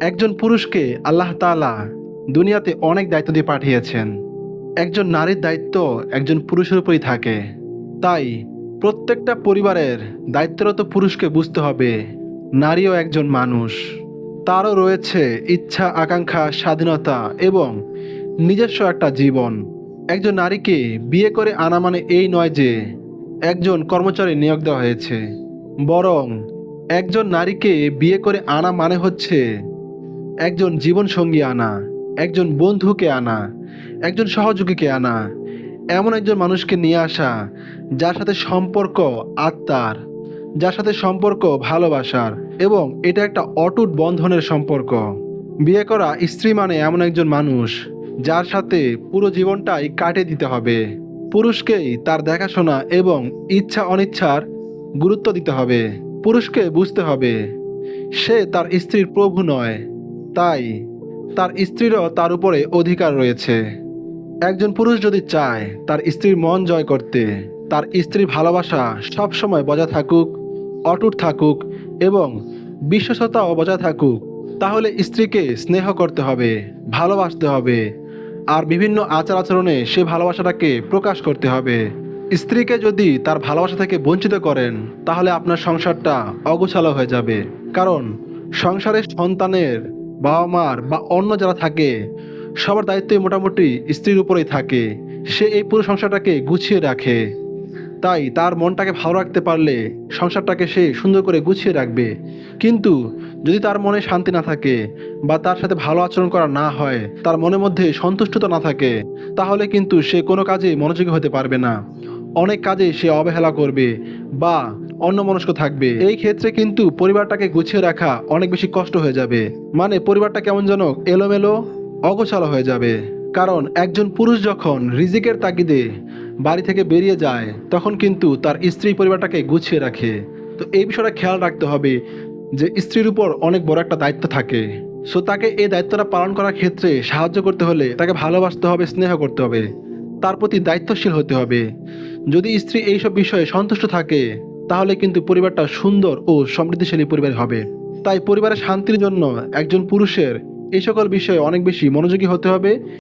একজন পুরুষকে আল্লাহ তাআলা দুনিয়াতে অনেক দায়িত্ব দিয়ে পাঠিয়েছেন। একজন নারীর দায়িত্ব একজন পুরুষের উপরই থাকে। তাই প্রত্যেকটা পরিবারের দায়িত্বরত পুরুষকে বুঝতে হবে, নারীও একজন মানুষ। তারও রয়েছে ইচ্ছা, আকাঙ্ক্ষা, স্বাধীনতা এবং নিজস্ব একটা জীবন। একজন নারীকে বিয়ে করে আনা মানে এই নয় যে একজন কর্মচারী নিয়োগ দেওয়া হয়েছে। বরং একজন নারীকে বিয়ে করে আনা মানে হচ্ছে একজন জীবনসঙ্গী আনা, একজন বন্ধুকে আনা, একজন সহযোগীকে আনা, এমন একজন মানুষকে নিয়ে আসা, যার সাথে সম্পর্ক আত্মার, যার সাথে সম্পর্ক ভালোবাসার, এবং এটা একটা অটুট বন্ধনের সম্পর্ক। বিয়ে করা স্ত্রী মানে এমন একজন মানুষ, যার সাথে পুরো জীবনটাই কাটিয়ে দিতে হবে। পুরুষকেই তার দেখাশোনা এবং ইচ্ছা অনিচ্ছার গুরুত্ব দিতে হবে। পুরুষকে বুঝতে হবে, সে তার স্ত্রীর প্রভু নয়। তাই তার স্ত্রীরও তার উপরে অধিকার রয়েছে। একজন পুরুষ যদি চায় তার স্ত্রীর মন জয় করতে, তার স্ত্রীর ভালোবাসা সবসময় বজায় থাকুক, অটুট থাকুক এবং বিশ্বস্ততাও বজায় থাকুক, তাহলে স্ত্রীকে স্নেহ করতে হবে, ভালোবাসতে হবে আর বিভিন্ন আচার আচরণে সে ভালোবাসাটাকে প্রকাশ করতে হবে। স্ত্রীকে যদি তার ভালোবাসা থেকে বঞ্চিত করেন, তাহলে আপনার সংসারটা অগোছালো হয়ে যাবে। কারণ সংসারের সন্তানের বাবা মার বা অন্য যারা থাকে, সবার দায়িত্বই মোটামুটি স্ত্রীর উপরেই থাকে। সে এই পুরো সংসারটাকে গুছিয়ে রাখে। তাই তার মনটাকে ভালো রাখতে পারলে সংসারটাকে সে সুন্দর করে গুছিয়ে রাখবে। কিন্তু যদি তার মনে শান্তি না থাকে বা তার সাথে ভালো আচরণ করা না হয়, তার মনের মধ্যে সন্তুষ্টতা না থাকে, তাহলে কিন্তু সে কোনো কাজে মনোযোগী হতে পারবে না। অনেক কাজে সে অবহেলা করবে বা অন্যমনস্ক থাকবে। এই ক্ষেত্রে কিন্তু পরিবারটাকে গুছিয়ে রাখা অনেক বেশি কষ্ট হয়ে যাবে। মানে পরিবারটা কেমন যেন এলোমেলো, অগোছালো হয়ে যাবে। কারণ একজন পুরুষ যখন রিজিকের তাগিদে বাড়ি থেকে বেরিয়ে যায়, তখন কিন্তু তার স্ত্রী পরিবারটাকে গুছিয়ে রাখে। তো এই বিষয়টা খেয়াল রাখতে হবে যে স্ত্রীর উপর অনেক বড় একটা দায়িত্ব থাকে। সো তাকে এই দায়িত্বটা পালন করার ক্ষেত্রে সাহায্য করতে হলে তাকে ভালোবাসতে হবে, স্নেহ করতে হবে। তার প্রতি দায়িত্বশীল হতে হবে। যদি স্ত্রী এইসব বিষয়ে সন্তুষ্ট থাকে, তাহলে কিন্তু পরিবারটা সুন্দর ও সমৃদ্ধিশালী পরিবার হবে। তাই পরিবারের শান্তির জন্য একজন পুরুষের এই সকল বিষয়ে অনেক বেশি মনোযোগী হতে হবে।